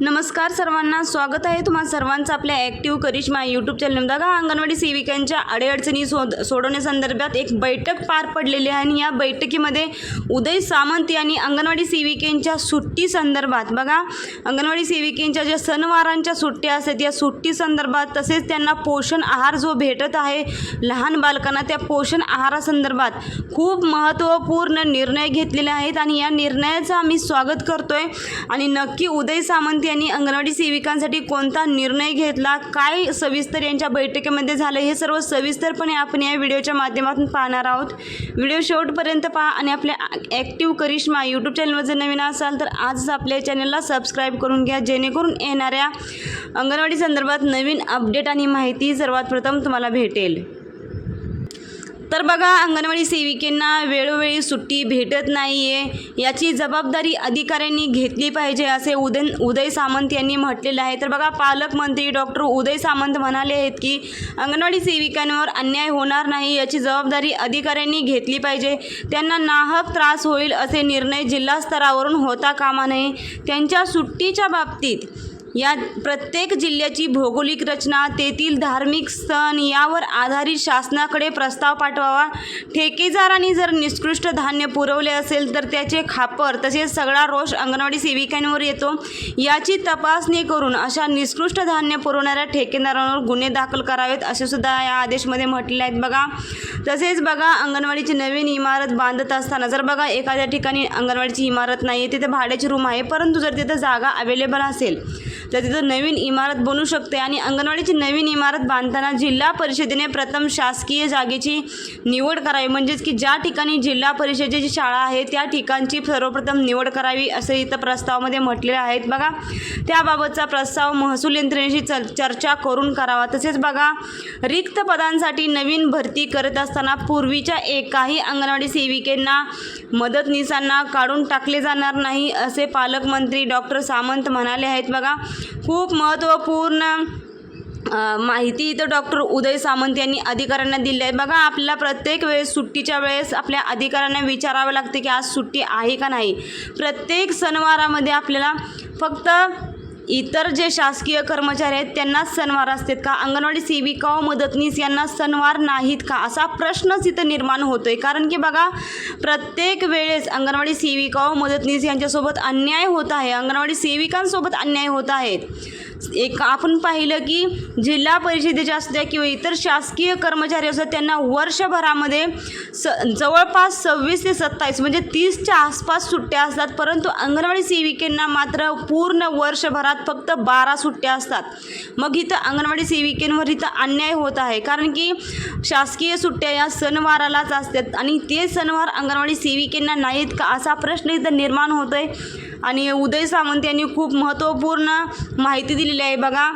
नमस्कार सर्वांना स्वागत आहे तुम्हा सर्वांचं आपल्या ॲक्टिव्ह करिश्मा यूट्यूब चॅनलमध्ये का अंगणवाडी सेविकांच्या अडीअडचणी सोड सोडवण्यासंदर्भात एक बैठक पार पडलेली आहे आणि या बैठकीमध्ये उदय सामंत यांनी अंगणवाडी सेविकेंच्या सुट्टी संदर्भात बघा अंगणवाडी सेविकेंच्या ज्या सणवारांच्या सुट्ट्या असतात या सुट्टी संदर्भात तसेच त्यांना पोषण आहार जो भेटत आहे लहान बालकांना त्या पोषण आहारासंदर्भात खूप महत्त्वपूर्ण निर्णय घेतलेले आहेत. आणि या निर्णयाचं आम्ही स्वागत करतोय. आणि नक्की उदय सामंत यांनी अंगणवाडी सेविकांसाठी कोणता निर्णय घेतला? काय सविस्तर यांच्या बैठकीमध्ये झालं? हे सर्व सविस्तरपणे आपण या व्हिडिओच्या माध्यमातून पाहणार आहोत. व्हिडिओ शेवटपर्यंत पहा आणि आपल्या ॲक्टिव्ह करिश्मा यूट्यूब चॅनलवर जर नवीन असाल तर आजच आपल्या चॅनलला सबस्क्राईब करून घ्या. जेणेकरून येणाऱ्या अंगणवाडी संदर्भात नवीन अपडेट आणि माहिती सर्वात प्रथम तुम्हाला भेटेल. तर बघा अंगणवाडी सेविकेंना वेळोवेळी सुट्टी भेटत नाही आहे याची जबाबदारी अधिकाऱ्यांनी घेतली पाहिजे असे उदय उदय सामंत यांनी म्हटलेलं आहे. तर बघा पालकमंत्री डॉक्टर उदय सामंत म्हणाले आहेत की अंगणवाडी सेविकांवर अन्याय होणार नाही याची जबाबदारी अधिकाऱ्यांनी घेतली पाहिजे. त्यांना नाहक त्रास होईल असे निर्णय जिल्हा स्तरावरून होता कामा नये. त्यांच्या सुट्टीच्या बाबतीत या प्रत्येक जिल्ह्याची भौगोलिक रचना तेथील धार्मिक सण यावर आधारित शासनाकडे प्रस्ताव पाठवावा. ठेकेदारांनी जर निष्कृष्ट धान्य पुरवले असेल तर त्याचे खापर तसेच सगळा रोष अंगणवाडी सेविकांवर येतो. याची तपासणी करून अशा निष्कृष्ट धान्य पुरवणाऱ्या ठेकेदारांवर गुन्हे दाखल करावेत असे सुद्धा या आदेशमध्ये म्हटले आहेत बघा. तसेच बघा अंगणवाडीची नवीन इमारत बांधत असताना जर बघा एखाद्या ठिकाणी अंगणवाडीची इमारत नाही आहे तिथे भाड्याची रूम आहे परंतु जर तिथं जागा अवेलेबल असेल तर तिथं नवीन इमारत बनू शकते आणि अंगणवाडीची नवीन इमारत बांधताना जिल्हा परिषदेने प्रथम शासकीय जागेची निवड करावी. म्हणजेच की ज्या ठिकाणी जिल्हा परिषदेची शाळा आहे त्या ठिकाणची सर्वप्रथम निवड करावी असं इथं प्रस्तावामध्ये म्हटलेलं आहेत बघा त्याबाबतचा प्रस्ताव महसूल यंत्रणेशी चर्चा करून करावा. तसेच बघा रिक्त पदांसाठी नवीन भरती करत असताना पूर्वीच्या एकाही अंगणवाडी सेविकेंना मदतनीसांना काढून टाकले जाणार नाही असे पालकमंत्री डॉक्टर सामंत म्हणाले आहेत. बघा खूप महत्त्वपूर्ण माहिती इथं डॉक्टर उदय सामंत यांनी अधिकाऱ्यांना दिली आहे. बघा आपल्याला प्रत्येक वेळेस सुट्टीच्या वेळेस आपल्या अधिकाऱ्यांना विचारावं लागते की आज सुट्टी आहे का नाही. प्रत्येक सणवारामध्ये आपल्याला फक्त इतर जे शासकीय कर्मचारी आहेत त्यांनाच सणवार असतात का? अंगणवाडी सेविका व मदतनीस यांना सणवार नाहीत का? असा प्रश्नच इथं निर्माण होतो आहे कारण की बघा प्रत्येक वेळेस अंगणवाडी सेविका व मदतनीस यांच्यासोबत अन्याय होत आहे. अंगणवाडी सेविकांसोबत अन्याय होत आहेत. एक आपण पाहिलं की जिल्हा परिषदेच्या असू द्या किंवा इतर शासकीय कर्मचारी असतात त्यांना वर्षभरामध्ये स जवळपास सव्वीस ते सत्तावीस म्हणजे तीसच्या आसपास सुट्ट्या असतात. परंतु अंगणवाडी सेविकेंना मात्र पूर्ण वर्षभरात फक्त बारा सुट्ट्या असतात. मग इथं अंगणवाडी सेविकेंवर इथं अन्याय होत आहे. कारण की शासकीय सुट्ट्या या सणवारालाच असतात. आणि ते सणवार अंगणवाडी सेविकेंना नाहीत का? असा प्रश्न इथं निर्माण होतो आहे आणि उदय सावंत यांनी खूप महत्त्वपूर्ण माहिती दिलेली आहे. बघा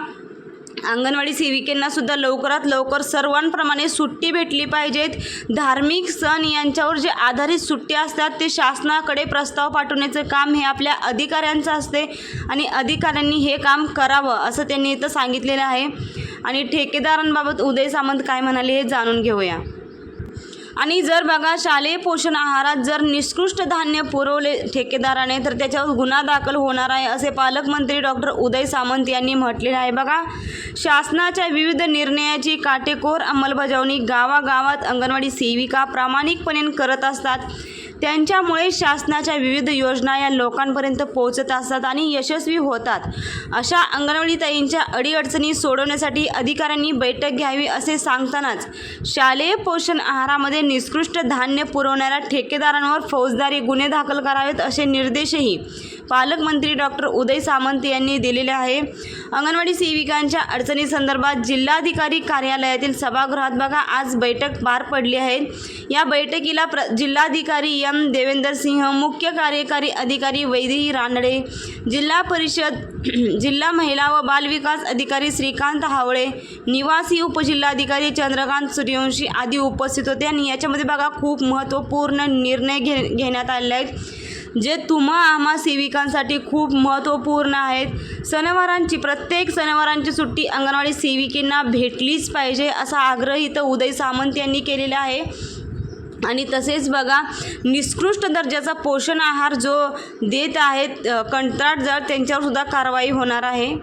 अंगणवाडी सेविकांनासुद्धा लवकरात लवकर सर्वांप्रमाणे सुट्टी भेटली पाहिजेत. धार्मिक सण यांच्यावर जे आधारित सुट्ट्या असतात ते शासनाकडे प्रस्ताव पाठवण्याचं काम हे आपल्या अधिकाऱ्यांचं असते आणि अधिकाऱ्यांनी हे काम करावं असं त्यांनी इथं सांगितलेलं आहे. आणि ठेकेदारांबाबत उदय सामंत काय म्हणाले हे जाणून घेऊया. आणि जर बघा शालेय पोषण आहारात जर निष्कृष्ट धान्य पुरवले ठेकेदाराने तर त्याच्यावर गुन्हा दाखल होणार आहे असे पालकमंत्री डॉक्टर उदय सामंत यांनी म्हटलेले आहे. बघा शासनाच्या विविध निर्णयाची काटेकोर अंमलबजावणी गावागावात अंगणवाडी सेविका प्रामाणिकपणे करत असतात. त्यांच्यामुळे शासनाच्या विविध योजना या लोकांपर्यंत पोहोचत असतात आणि यशस्वी होतात. अशा अंगणवाडी ताईंच्या अडीअडचणी सोडवण्यासाठी अधिकाऱ्यांनी बैठक घ्यावी असे सांगतानाच शालेय पोषण आहारामध्ये निष्कृष्ट धान्य पुरवणाऱ्या ठेकेदारांवर फौजदारी गुन्हे दाखल करावेत असे निर्देशही पालकमंत्री डॉक्टर उदय सामंत यांनी दिलेले आहे. अंगणवाडी सेविकांच्या अडचणीसंदर्भात जिल्हाधिकारी कार्यालयातील सभागृहात बघा आज बैठक पार पडली आहे. या बैठकीला प्र जिल्हाधिकारी एम. देवेंदर सिंह मुख्य कार्यकारी अधिकारी वैदेही रानडे जिल्हा परिषद जिल्हा महिला व बालविकास अधिकारी श्रीकांत हावळे निवासी उपजिल्हाधिकारी चंद्रकांत सूर्यवंशी आदी उपस्थित होते. आणि याच्यामध्ये बघा खूप महत्त्वपूर्ण निर्णय घे घेण्यात आलेले आहेत. जे तुम्हा आम्हा सेविकांसाठी खूप महत्त्वपूर्ण आहेत. सणवारांची प्रत्येक सणवारांची सुट्टी अंगणवाडी सेविकेंना भेटलीच पाहिजे असा आग्रह इथं उदय सामंत यांनी केलेला आहे. आणि तसेच बघा निकृष्ट दर्जाचा पोषण आहार जो देत आहेत कंत्राटदार त्यांच्यावर सुद्धा कारवाई होणार आहे.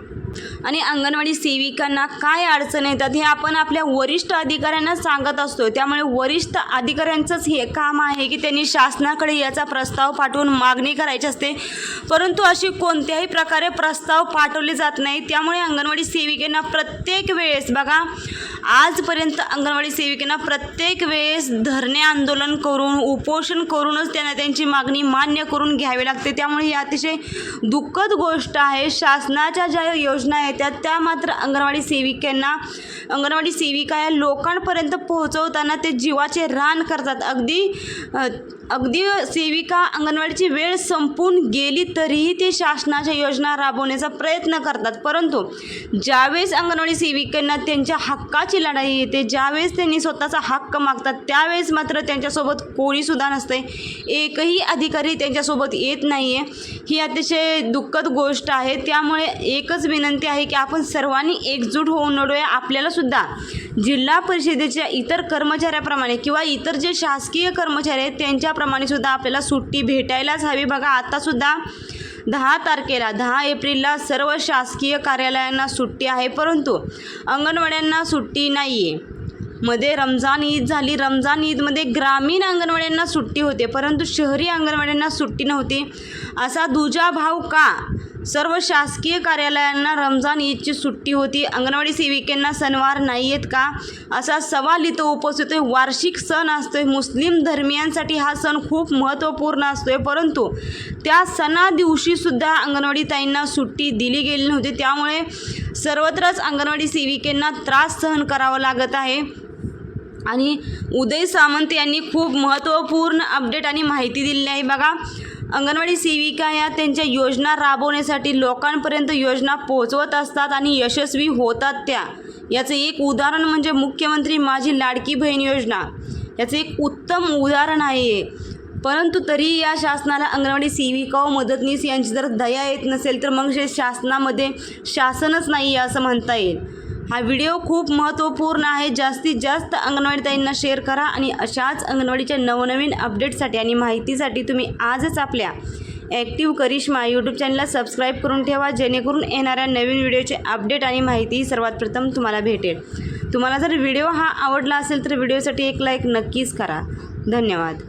आणि अंगणवाडी सेविकांना काय अडचण येतात हे आपण आपल्या वरिष्ठ अधिकाऱ्यांना सांगत असतो. त्यामुळे वरिष्ठ अधिकाऱ्यांचंच हे काम आहे की त्यांनी शासनाकडे याचा प्रस्ताव पाठवून मागणी करायची असते. परंतु अशी कोणत्याही प्रकारे प्रस्ताव पाठवले जात नाही. त्यामुळे अंगणवाडी सेविकांना प्रत्येक वेळेस बघा आजपर्यंत अंगणवाडी सेविकांना प्रत्येक वेळेस धरणे आंदोलन करून उपोषण करूनच त्यांना त्यांची मागणी मान्य करून घ्यावी लागते. त्यामुळे ही अतिशय दुःखद गोष्ट आहे. शासनाच्या ज्या योजना येतात. त्या मात्र अंगणवाडी सेविकांना अंगणवाडी सेविका या लोकांपर्यंत पोहोचवताना ते जीवाचे रान करतात. अगदी अगदी सेविका अंगणवाडीची वेळ संपून गेली तरीही ते शासनाच्या योजना राबवण्याचा प्रयत्न करतात. परंतु ज्यावेळेस अंगणवाडी सेविकांना त्यांच्या हक्काची लढाई येते ज्यावेळेस त्यांनी स्वतःचा हक्क मागतात त्यावेळेस मात्र त्यांच्यासोबत कोणीसुद्धा नसते. एकही अधिकारी त्यांच्यासोबत येत नाही आहे ही अतिशय दुःखद गोष्ट आहे. त्यामुळे एकच विनंती आहे की आपण सर्वांनी एकजूट होऊन लढूया. आपल्यालासुद्धा जिल्हा परिषदेच्या इतर कर्मचाऱ्याप्रमाणे किंवा इतर जे शासकीय कर्मचारी आहेत त्यांच्या त्यांच्याप्रमाणे सुद्धा आपल्याला सुट्टी भेटायलाच हवी. बघा आतासुद्धा दहा तारखेला दहा एप्रिलला सर्व शासकीय कार्यालयांना सुट्टी आहे. परंतु अंगणवाड्यांना सुट्टी नाही आहे मध्ये रमजान ईद झाली. रमजान ईदमध्ये ग्रामीण अंगणवाड्यांना सुट्टी होते. परंतु शहरी अंगणवाड्यांना सुट्टी नव्हती. असा दुजा भाव का? सर्व शासकीय कार्यालयांना रमजान ईदची सुट्टी होती. अंगणवाडी सेविकांना सणवार नाही आहेत का? असा सवाल इथं उपस्थित आहे. वार्षिक सण असतोय. मुस्लिम धर्मियांसाठी हा सण खूप महत्त्वपूर्ण असतोय. परंतु त्या सणा दिवशीसुद्धा अंगणवाडी ताईंना सुट्टी दिली गेली नव्हती. त्यामुळे सर्वत्रच अंगणवाडी सेविकांना त्रास सहन करावा लागत आहे. आणि उदय सामंत यांनी खूप महत्त्वपूर्ण अपडेट आणि माहिती दिलेली आहे. बघा अंगणवाडी सेविका या त्यांच्या योजना राबवण्यासाठी लोकांपर्यंत योजना पोहोचवत असतात आणि यशस्वी होतात त्या. याचं एक उदाहरण म्हणजे मुख्यमंत्री माझी लाडकी बहीण योजना. याचं एक उत्तम उदाहरण आहे. परंतु तरी या शासनाला अंगणवाडी सेविका व मदतनीस यांची जर दया येत नसेल तर मग हे शासनामध्ये शासनच नाही आहे असं म्हणता येईल. हा व्हिडिओ खूप महत्त्वपूर्ण आहे. जास्तीत जास्त अंगणवाडीताईंना शेअर करा आणि अशाच अंगणवाडीच्या नवनवीन अपडेटसाठी आणि माहितीसाठी तुम्ही आजच आपल्या ॲक्टिव्ह करिश्मा यूट्यूब चॅनलला सबस्क्राईब करून ठेवा. जेणेकरून येणाऱ्या नवीन व्हिडिओचे अपडेट आणि माहिती सर्वात प्रथम तुम्हाला भेटेल. तुम्हाला जर व्हिडिओ हा आवडला असेल तर व्हिडिओसाठी एक लाईक नक्कीच करा. धन्यवाद.